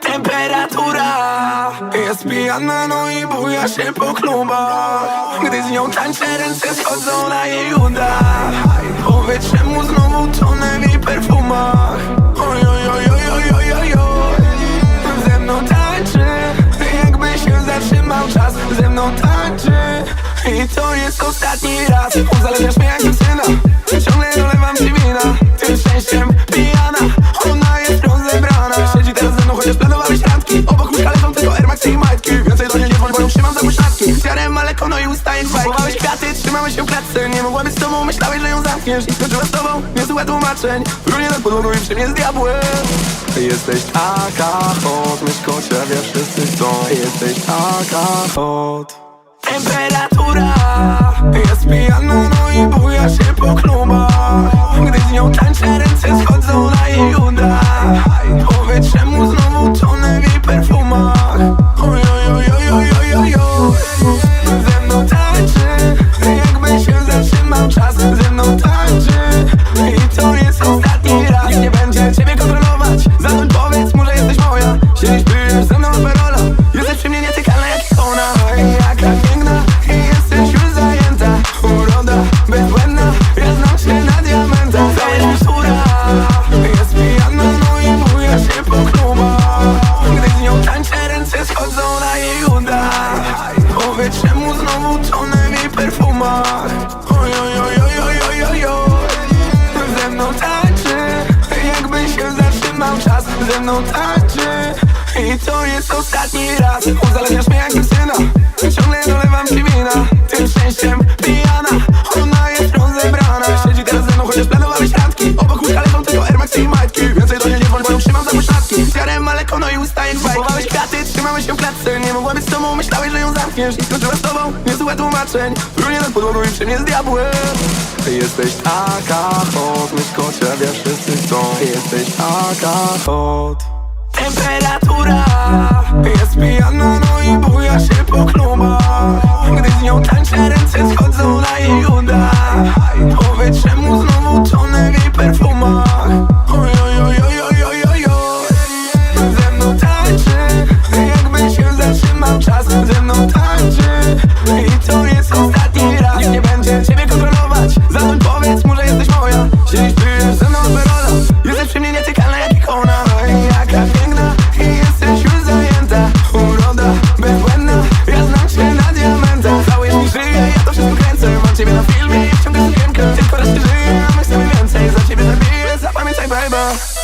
Temperatura jest pijana, no i buja się po klubach. Gdy z nią tańczę, ręce schodzą na jej udach. Powietrze mu znowu tonę w jej perfumach? Oj, oj, oj, oj, oj, oj, oj, oj. Ze mną tańczy, jakby się zatrzymał czas. Ze mną tańczy i to jest ostatni raz. Uzależniasz mnie jak Szczęściem pijana Ona jest rozebrana. Siedzi teraz ze mną, chociaż planowałeś randki. Obok łóżka leżą tylko Air Max i majtki. Więcej do niej nie dzwoń, bo ją trzymam za pośladki Zjarem maleko, no i ustaje bajki Chowałeś kwiaty, trzymałeś się w klatce. Nie mogła być z tobą, myślałeś, że ją zamkniesz. I skończyła z tobą, niezłe tłumaczeń. Runie nad podłogą i przy mnie z diabłem. Jesteś taka hot, myszko ciebie wszyscy chcą. Jesteś taka hot. Temperatura jest pijana, no i buja się po klubach. Gdy ręce schodzą na jej udach Powietrze mu znowu tonę w jej perfumach. Oj, oj, oj, oj, oj, oj, oj, oj. Ze mną tańczy, jakby się zatrzymał czas. Ze mną tańczy i to jest ostatni raz. Uzależniasz mnie jak syna Ciągle dolewam ci wina. Tym szczęściem pijana Ona jest rozebrana. Siedzi teraz ze mną, chociaż planowałeś randki. Obok łóżka leżą tylko Air Max i majtki. Więcej do niej nie dzwoń, bo ją trzymam za pośladki. Zjarem maleko, no i bajki Chowałeś kwiaty, trzymałeś się w klatce. Nie mogła być z tobą, myślałeś, że ją zamkniesz. I skończyła z tobą, niezłe tłumaczeń Runie nad podłogą i przy mnie z diabłem. Jesteś taka hot, myszko ciebie wszyscy chcą. Jesteś taka hot Temperatura jest pijana, no i buja się po klubach. Gdy z nią tańczę, ręce schodzą I to jest ostatni raz. Nikt nie będzie ciebie kontrolować. Zatem powiedz mu, że jesteś moja. Siedzisz ty jest ze mną operola Jesteś przy mnie nietykalna jak ikona. No Oj, jaka piękna I jesteś już zajęta. Uroda bezbłędna Ja znam cię na diamenta. Całe mi żyje, ja to wszystko kręcę. Mam ciebie na filmie i wciąga sukienkę Tylko raz żyje, my chcemy więcej. Za ciebie zabiję, zapamiętaj baby.